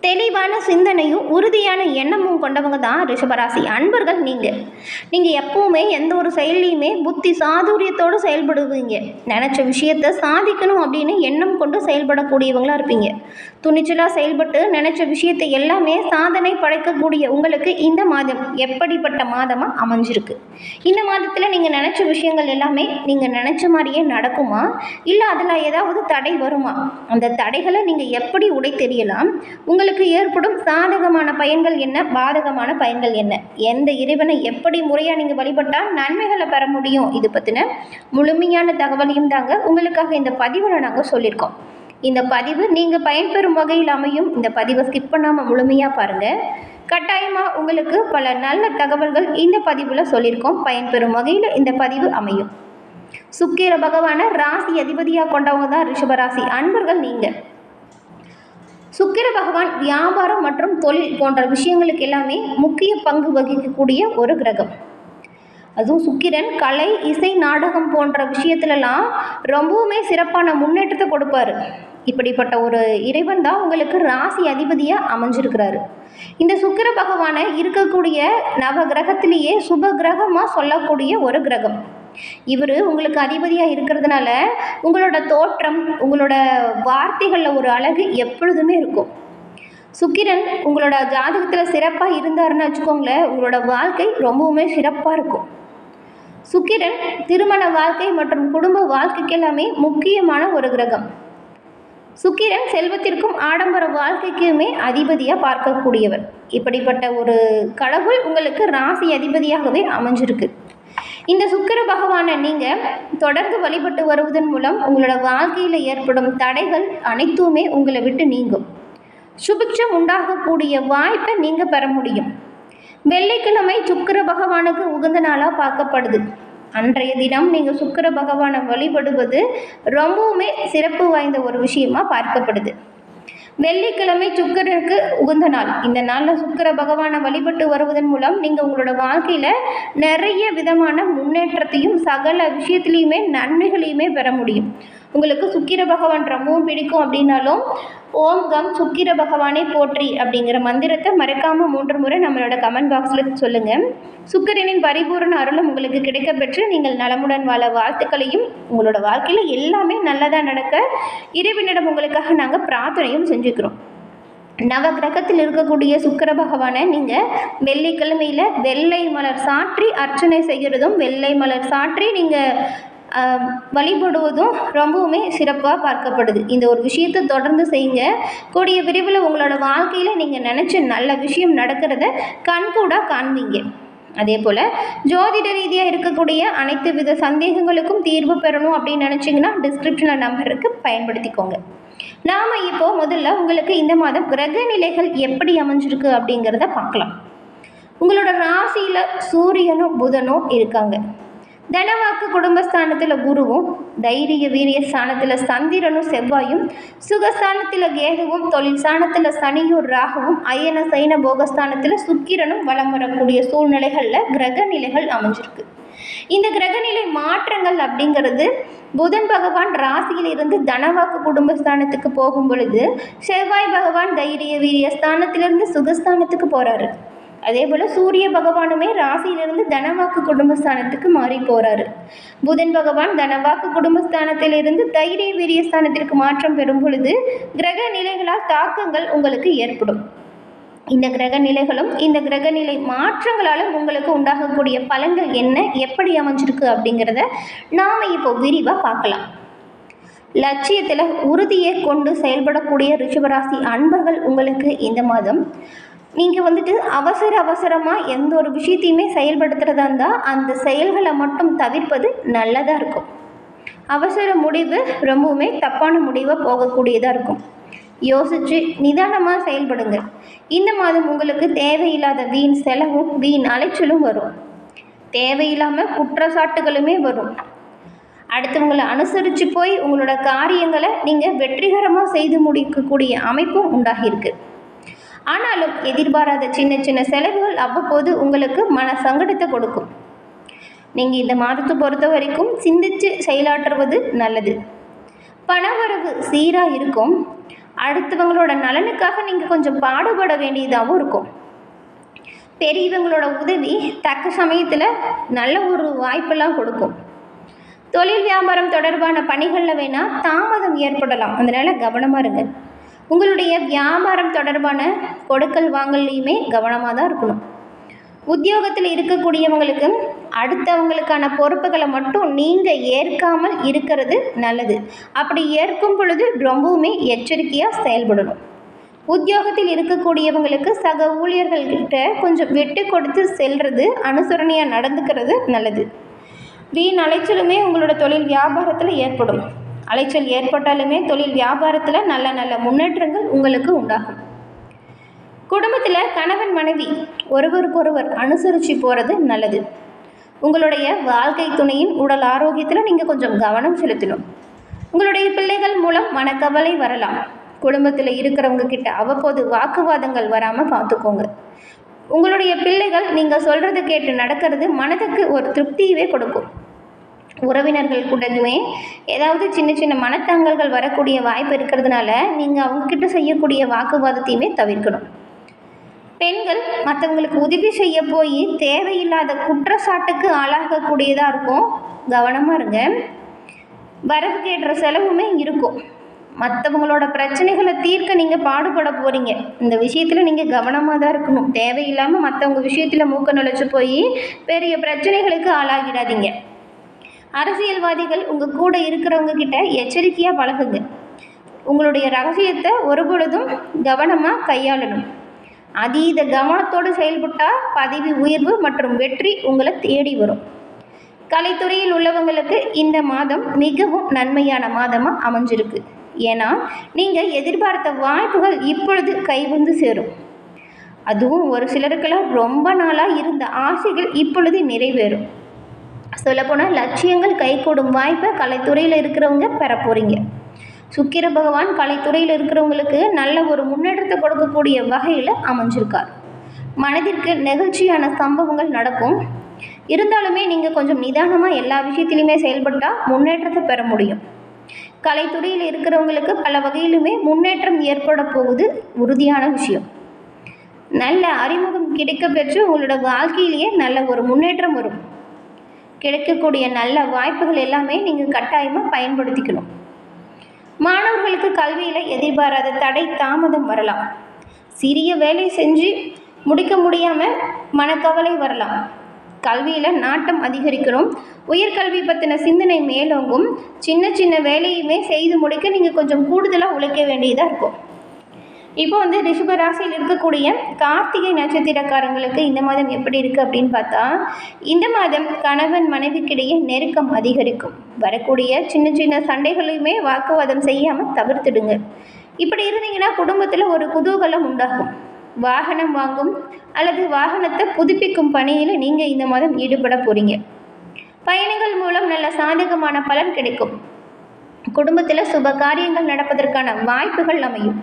தெளிவான சிந்தனையும் உறுதியான எண்ணமும் கொண்டவங்க தான் ரிஷபராசி. அன்பர்கள் நீங்கள் நீங்கள் எப்பவுமே எந்த ஒரு செயல்லையுமே புத்தி சாதுரியத்தோடு செயல்படுவீங்க. நினச்ச விஷயத்த சாதிக்கணும் அப்படின்னு எண்ணம் கொண்டு செயல்படக்கூடியவங்களா இருப்பீங்க. துணிச்சலாக செயல்பட்டு நினச்ச விஷயத்தை எல்லாமே சாதனை படைக்கக்கூடிய உங்களுக்கு இந்த மாதம் எப்படிப்பட்ட மாதமாக அமைஞ்சிருக்கு? இந்த மாதத்தில் நீங்கள் நினச்ச விஷயங்கள் எல்லாமே நீங்கள் நினச்ச மாதிரியே நடக்குமா? இல்லை அதில் ஏதாவது தடை வருமா? அந்த தடைகளை நீங்கள் எப்படி உடை தெரியலாம் உங்களுக்கு ஏற்படும் சாதகமான பயன்கள் என்ன? பாதகமான பயன்கள் என்ன? எந்த இறைவனை எப்படி முறையாக நீங்கள் வழிபட்டால் நன்மைகளை பெற முடியும்? இது பற்றின முழுமையான தகவலையும் தாங்க உங்களுக்காக இந்த பதிவில் நாங்கள் சொல்லியிருக்கோம் இந்த பதிவு நீங்கள் பயன்பெறும் வகையில் அமையும். இந்த பதிவை ஸ்கிப் பண்ணாமல் முழுமையாக பாருங்கள் கட்டாயமாக உங்களுக்கு பல நல்ல தகவல்கள் இந்த பதிவில் சொல்லியிருக்கோம். பயன்பெறும் வகையில் இந்த பதிவு அமையும். சுக்கிர பகவானை ராசி அதிபதியாக கொண்டவங்க தான் ரிஷபராசி. அன்பர்கள் நீங்கள் சுக்கிர பகவான் வியாபாரம் மற்றும் தொழில் போன்ற விஷயங்களுக்கு எல்லாமே முக்கிய பங்கு வகிக்கக்கூடிய ஒரு கிரகம். அதுவும் சுக்கிரன் கலை இசை நாடகம் போன்ற விஷயத்துலலாம் ரொம்பவுமே சிறப்பான முன்னேற்றத்தை கொடுப்பாரு. இப்படிப்பட்ட ஒரு இறைவன் தான் உங்களுக்கு ராசி அதிபதியாக அமைஞ்சிருக்கிறாரு. இந்த சுக்கிர பகவானை இருக்கக்கூடிய நவ கிரகத்திலேயே சுப கிரகமாக சொல்லக்கூடிய ஒரு கிரகம். இவர் உங்களுக்கு அதிபதியாக இருக்கிறதுனால உங்களோட தோற்றம் உங்களோட வார்த்தைகளில் ஒரு அழகு எப்பொழுதுமே இருக்கும். சுக்கிரன் உங்களோட ஜாதகத்தில் சிறப்பாக இருந்தாருன்னு வச்சுக்கோங்களேன் உங்களோட வாழ்க்கை ரொம்பவுமே சிறப்பாக இருக்கும். சுக்கிரன் திருமண வாழ்க்கை மற்றும் குடும்ப வாழ்க்கைக்கு எல்லாமே முக்கியமான ஒரு கிரகம். சுக்கிரன் செல்வத்திற்கும் ஆடம்பர வாழ்க்கைக்குமே அதிபதியாக பார்க்கக்கூடியவர். இப்படிப்பட்ட ஒரு கடவுள் உங்களுக்கு ராசி அதிபதியாகவே அமைஞ்சிருக்கு. இந்த சுக்கிர பகவானை நீங்கள் தொடர்ந்து வழிபட்டு வருவதன் மூலம் உங்களோட வாழ்க்கையில் ஏற்படும் தடைகள் அனைத்துமே உங்களை விட்டு நீங்கும். சுபிக்ஷம் உண்டாகக்கூடிய வாய்ப்பை நீங்கள் பெற முடியும். வெள்ளிக்கிழமை சுக்கிர பகவானுக்கு உகந்த நாளாக பார்க்கப்படுது. அன்றைய தினம் நீங்கள் சுக்கிர பகவானை வழிபடுவது ரொம்பவுமே சிறப்பு வாய்ந்த ஒரு விஷயமா பார்க்கப்படுது. வெள்ளிக்கிழமை சுக்கிரனுக்கு உகந்த நாள். இந்த நாளில் சுக்கிர பகவானை வழிபட்டு வருவதன் மூலம் நீங்கள் உங்களோட வாழ்க்கையில் நிறைய விதமான முன்னேற்றத்தையும் சகல விஷயத்துலையுமே நன்மைகளையுமே பெற முடியும். உங்களுக்கு சுக்கிர பகவான் ரொம்பவும் பிடிக்கும் அப்படின்னாலும் ஓம் கம் சுக்கிர பகவானே போற்றி அப்படிங்கிற மந்திரத்தை மறக்காமல் மூன்று முறை நம்மளோட கமெண்ட் பாக்ஸில் சொல்லுங்கள் சுக்கிரனின் பரிபூரண அருளும் உங்களுக்கு கிடைக்கப்பெற்று நீங்கள் நலமுடன் வாழ வாழ்த்துக்களையும் உங்களோட வாழ்க்கையில் எல்லாமே நல்லதாக நடக்க இறைவனிடம் உங்களுக்காக நாங்கள் பிரார்த்தனையும் செஞ்சுக்கிறோம். நவ கிரகத்தில் இருக்கக்கூடிய சுக்கிர பகவானை நீங்கள் வெள்ளிக்கிழமையில் வெள்ளை மலர் சாற்றி அர்ச்சனை செய்கிறதும் வெள்ளை மலர் சாற்றி நீங்கள் வழிபடுவதும் ரொம்பவுமே சிறப்பாக பார்க்கப்படுது. இந்த ஒரு விஷயத்தை தொடர்ந்து செய்யுங்க. கூடிய விரைவில் உங்களோட வாழ்க்கையில் நீங்கள் நினச்ச நல்ல விஷயம் நடக்கிறத கண்கூடாக காண்பீங்க. அதே போல் ஜோதிட ரீதியாக இருக்கக்கூடிய அனைத்து வித சந்தேகங்களுக்கும் தீர்வு பெறணும் அப்படின்னு நினச்சிங்கன்னா டிஸ்கிரிப்ஷனில் நம்பர் இருக்குது பயன்படுத்திக்கோங்க. நாம் இப்போ முதல்ல உங்களுக்கு இந்த மாதம் கிரக நிலைகள் எப்படி அமைஞ்சிருக்கு அப்படிங்கிறத பார்க்கலாம். உங்களோட ராசியில் சூரியனும் புதனும் இருக்காங்க. தனவாக்கு குடும்பஸ்தானத்தில் குருவும் தைரிய வீரிய ஸ்தானத்தில் சந்திரனும் செவ்வாயும் சுகஸ்தானத்தில் கேதுவும் தொழில் ஸ்தானத்தில் சனியும் ராகுவும் அயன சைன போகஸ்தானத்தில் சுக்கிரனும் வலம் வரக்கூடிய சூழ்நிலைகளில் கிரக நிலைகள் அமைஞ்சிருக்கு. இந்த கிரகநிலை மாற்றங்கள் அப்படிங்கிறது புதன் பகவான் ராசியிலிருந்து தனவாக்கு குடும்பஸ்தானத்துக்கு போகும் பொழுது செவ்வாய் பகவான் தைரிய வீரிய ஸ்தானத்திலிருந்து சுகஸ்தானத்துக்கு போகிறாரு அதே போல் சூரிய பகவானுமே ராசியிலிருந்து தனவாக்கு குடும்பஸ்தானத்துக்கு மாறி போகிறாரு புதன் பகவான் தனவாக்கு குடும்பஸ்தானத்திலிருந்து தைரிய வீரிய ஸ்தானத்திற்கு மாற்றம் பெறும் பொழுது கிரக நிலைகளால் தாக்கங்கள் உங்களுக்கு ஏற்படும். இந்த கிரக நிலைகளும் இந்த கிரக நிலை மாற்றங்களாலும் உங்களுக்கு உண்டாகக்கூடிய பலன்கள் என்ன எப்படி அமைஞ்சிருக்கு அப்படிங்கிறத நாம் இப்போ விரிவாக பார்க்கலாம். லட்சியத்தில் உறுதியை கொண்டு செயல்படக்கூடிய ரிஷபராசி அன்பர்கள் உங்களுக்கு இந்த மாதம் நீங்கள் வந்துட்டு அவசர அவசரமாக எந்த ஒரு விஷயத்தையுமே செயல்படுத்துகிறதா இருந்தால் அந்த செயல்களை மட்டும் தவிர்ப்பது நல்லதாக இருக்கும். அவசர முடிவு ரொம்பவுமே தப்பான முடிவாக போகக்கூடியதாக இருக்கும். யோசித்து நிதானமாக செயல்படுங்க. இந்த மாதம் உங்களுக்கு தேவையில்லாத வீண் செலவும் வீண் அலைச்சலும் வரும். தேவையில்லாமல் குற்றச்சாட்டுகளுமே வரும். அடுத்தவங்களை அனுசரித்து போய் உங்களோட காரியங்களை நீங்கள் வெற்றிகரமாக செய்து முடிக்கக்கூடிய அமைப்பும் உண்டாகியிருக்கு ஆனாலும் எதிர்பாராத சின்ன சின்ன செலவுகள் அவ்வப்போது உங்களுக்கு மன சங்கடத்தை கொடுக்கும். நீங்கள் இந்த மாதத்தை பொறுத்த வரைக்கும் சிந்தித்து செயலாற்றுவது நல்லது. பணவரவு சீராக இருக்கும். அடுத்தவங்களோட நலனுக்காக நீங்கள் கொஞ்சம் பாடுபட வேண்டியதாகவும் இருக்கும். பெரியவங்களோட உதவி தக்க சமயத்தில் நல்ல ஒரு வாய்ப்பெல்லாம் கொடுக்கும். தொழில் வியாபாரம் தொடர்பான பணிகளில் வேணால் தாமதம் ஏற்படலாம். அதனால் கவனமாக இருங்க. உங்களுடைய வியாபாரம் தொடர்பான கொடுக்கல் வாங்கல்லையுமே கவனமாக தான் இருக்கணும். உத்தியோகத்தில் இருக்கக்கூடியவங்களுக்கு அடுத்தவங்களுக்கான பொறுப்புகளை மட்டும் நீங்கள் ஏற்காமல் இருக்கிறது நல்லது. அப்படி ஏற்கும் பொழுது ரொம்பவுமே எச்சரிக்கையாக செயல்படணும். உத்தியோகத்தில் இருக்கக்கூடியவங்களுக்கு சக ஊழியர்கள்கிட்ட கொஞ்சம் விட்டு கொடுத்து செல்வது அனுசரணையாக நடந்துக்கிறது நல்லது. வீண் அலைச்சலுமே உங்களோட தொழில் வியாபாரத்தில் ஏற்படும். அலைச்சல் ஏற்பட்டாலுமே தொழில் வியாபாரத்தில் நல்ல நல்ல முன்னேற்றங்கள் உங்களுக்கு உண்டாகும். குடும்பத்தில் கணவன் மனைவி ஒருவருக்கொருவர் அனுசரித்து போகிறது நல்லது. உங்களுடைய வாழ்க்கை துணையின் உடல் ஆரோக்கியத்தில் நீங்கள் கொஞ்சம் கவனம் செலுத்தணும். உங்களுடைய பிள்ளைகள் மூலம் மனக்கவலை வரலாம். குடும்பத்தில் இருக்கிறவங்க கிட்ட அவ்வப்போது வாக்குவாதங்கள் வராமல் பார்த்துக்கோங்க உங்களுடைய பிள்ளைகள் நீங்கள் சொல்கிறத கேட்டு நடக்கிறது மனதுக்கு ஒரு திருப்தியவே கொடுக்கும். உறவினர்கள் கூடதுமே ஏதாவது சின்ன சின்ன மனத்தாங்கல்கள் வரக்கூடிய வாய்ப்பு இருக்கிறதுனால நீங்கள் அவங்கக்கிட்ட செய்யக்கூடிய வாக்குவாதத்தையுமே தவிர்க்கணும். பெண்கள் மற்றவங்களுக்கு உதவி செய்ய போய் தேவையில்லாத குற்றச்சாட்டுக்கு ஆளாகக்கூடியதாக இருக்கும். கவனமாக இருங்க. வரவு கேட்டுற செலவுமே இருக்கும். மற்றவங்களோட பிரச்சனைகளை தீர்க்க நீங்கள் பாடுபட போகிறீங்க இந்த விஷயத்தில் நீங்கள் கவனமாக தான் இருக்கணும். தேவையில்லாமல் மற்றவங்க விஷயத்தில் மூக்க நுழைச்சி போய் பெரிய பிரச்சனைகளுக்கு ஆளாகிடாதீங்க. அரசியல்வாதிகள் உங்கள் கூட இருக்கிறவங்க கிட்ட எச்சரிக்கையாக பழகுங்க. உங்களுடைய ரகசியத்தை ஒருபொழுதும் கவனமாக கையாளணும். அதீத கவனத்தோடு செயல்பட்டால் பதவி உயர்வு மற்றும் வெற்றி உங்களை தேடி வரும். கலைத்துறையில் உள்ளவங்களுக்கு இந்த மாதம் மிகவும் நன்மையான மாதமாக அமைஞ்சிருக்கு. ஏன்னா நீங்கள் எதிர்பார்த்த வாய்ப்புகள் இப்பொழுது கைவந்து சேரும். அதுவும் ஒரு சிலருக்கெல்லாம் ரொம்ப நாளாக இருந்த ஆசைகள் இப்பொழுது நிறைவேறும். சொல்லப்போனால் லட்சியங்கள் கைகூடும் வாய்ப்பை கலைத்துறையில் இருக்கிறவங்க பெற போகிறீங்க சுக்கிர பகவான் கலைத்துறையில் இருக்கிறவங்களுக்கு நல்ல ஒரு முன்னேற்றத்தை கொடுக்கக்கூடிய வகையில் அமைஞ்சிருக்கார். மனதிற்கு நெகிழ்ச்சியான சம்பவங்கள் நடக்கும். இருந்தாலுமே நீங்கள் கொஞ்சம் நிதானமாக எல்லா விஷயத்திலையுமே செயல்பட்டால் முன்னேற்றத்தை பெற முடியும். கலைத்துறையில் இருக்கிறவங்களுக்கு பல வகையிலுமே முன்னேற்றம் ஏற்பட போகுது உறுதியான விஷயம். நல்ல அறிமுகம் கிடைக்க பெற்று உங்களோட வாழ்க்கையிலேயே நல்ல ஒரு முன்னேற்றம் வரும். கிடைக்கக்கூடிய நல்ல வாய்ப்புகள் எல்லாமே நீங்கள் கட்டாயமாக பயன்படுத்திக்கணும். மாணவர்களுக்கு கல்வியில் எதிர்பாராத தடை தாமதம் வரலாம். சிறிய வேலை செஞ்சு முடிக்க முடியாமல் மனக்கவலை வரலாம். கல்வியில் நாட்டம் அதிகரிக்கணும். உயர்கல்வி பற்றின சிந்தனை மேலோங்கும். சின்ன சின்ன வேலையுமே செய்து முடிக்க நீங்கள் கொஞ்சம் கூடுதலாக உழைக்க வேண்டியதாக இருக்கும். இப்போ வந்து ரிஷப ராசியில் இருக்கக்கூடிய கார்த்திகை நட்சத்திரக்காரங்களுக்கு இந்த மாதம் எப்படி இருக்குது அப்படின்னு பார்த்தா இந்த மாதம் கணவன் மனைவிக்கிடையே நெருக்கம் அதிகரிக்கும். வரக்கூடிய சின்ன சின்ன சண்டைகளையுமே வாக்குவாதம் செய்யாமல் தவிர்த்துடுங்க. இப்படி இருந்தீங்கன்னா குடும்பத்தில் ஒரு குதூகலம் உண்டாகும். வாகனம் வாங்கும் அல்லது வாகனத்தை புதுப்பிக்கும் பணியில் நீங்கள் இந்த மாதம் ஈடுபட போகிறீங்க பயணங்கள் மூலம் நல்ல சாதகமான பலன் கிடைக்கும். குடும்பத்தில் சுப காரியங்கள் நடப்பதற்கான வாய்ப்புகள் அமையும்.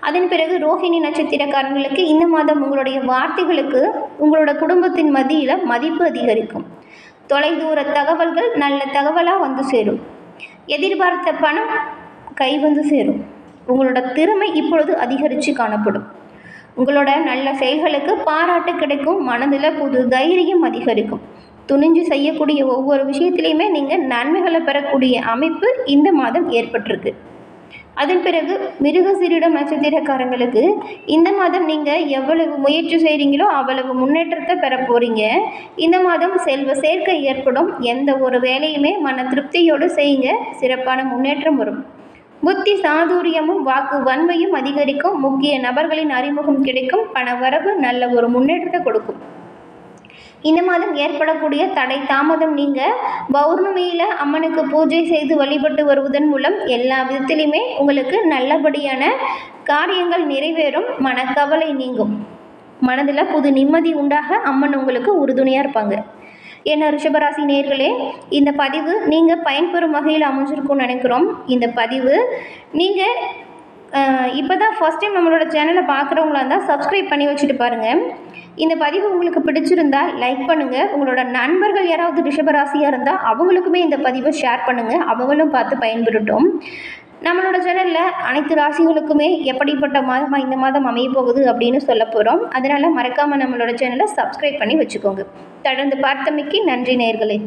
அதன் பிறகு ரோஹிணி நட்சத்திரக்காரங்களுக்கு இந்த மாதம் உங்களுடைய வார்த்தைகளுக்கு உங்களோட குடும்பத்தின் மதியில் மதிப்பு அதிகரிக்கும். தொலைதூர தகவல்கள் நல்ல தகவலாக வந்து சேரும். எதிர்பார்த்த பணம் கை வந்து சேரும். உங்களோட திறமை இப்பொழுது அதிகரித்து காணப்படும். உங்களோட நல்ல செயல்களுக்கு பாராட்டு கிடைக்கும். மனதில் புது தைரியம் அதிகரிக்கும். துணிஞ்சு செய்யக்கூடிய ஒவ்வொரு விஷயத்திலையுமே நீங்கள் நன்மைகளை பெறக்கூடிய அமைப்பு இந்த மாதம் ஏற்பட்டிருக்கு. அதன் பிறகு மிருகசீரிடம் நட்சத்திரக்காரங்களுக்கு இந்த மாதம் நீங்கள் எவ்வளவு முயற்சி செய்கிறீங்களோ அவ்வளவு முன்னேற்றத்தை பெற போகிறீங்க இந்த மாதம் செல்வ சேர்க்கை ஏற்படும். எந்த ஒரு வேலையுமே மன திருப்தியோடு செய்யுங்க. சிறப்பான முன்னேற்றம் வரும். புத்தி சாதுரியமும் வாக்கு வன்மையும் அதிகரிக்கும். முக்கிய நபர்களின் அறிமுகம் கிடைக்கும். பண வரவு நல்ல ஒரு முன்னேற்றத்தை கொடுக்கும். இந்த மாதம் ஏற்படக்கூடிய தடை தாமதம் நீங்க பௌர்ணமியில் அம்மனுக்கு பூஜை செய்து வழிபட்டு வருவதன் மூலம் எல்லா விதத்திலையுமே உங்களுக்கு நல்லபடியான காரியங்கள் நிறைவேறும். மனக்கவலை நீங்கும். மனதில் புது நிம்மதி உண்டாக அம்மன் உங்களுக்கு உறுதுணையாக இருப்பாங்க. என்ன ரிஷபராசி நேர்களே இந்த பதிவு நீங்கள் பயன்பெறும் வகையில் அமைஞ்சிருக்கும்னு நினைக்கிறோம். இந்த பதிவு நீங்கள் இப்போ தான் ஃபஸ்ட் டைம் நம்மளோட சேனலை பார்க்குறவங்களா இருந்தால் சப்ஸ்கிரைப் பண்ணி வச்சுட்டு பாருங்கள் இந்த பதிவு உங்களுக்கு பிடிச்சிருந்தா லைக் பண்ணுங்கள் உங்களோட நண்பர்கள் யாராவது ரிஷபராசியாக இருந்தால் அவங்களுக்குமே இந்த பதிவை ஷேர் பண்ணுங்கள் அவங்களும் பார்த்து பயன்பெறட்டும். நம்மளோட சேனலில் அனைத்து ராசிகளுக்குமே எப்படிப்பட்ட மாதமாக இந்த மாதம் அமைய போகுது அப்படின்னு சொல்ல போகிறோம் அதனால் மறக்காமல் நம்மளோட சேனலை சப்ஸ்கிரைப் பண்ணி வச்சுக்கோங்க. தொடர்ந்து பார்த்தமைக்கு நன்றி நேர்களே.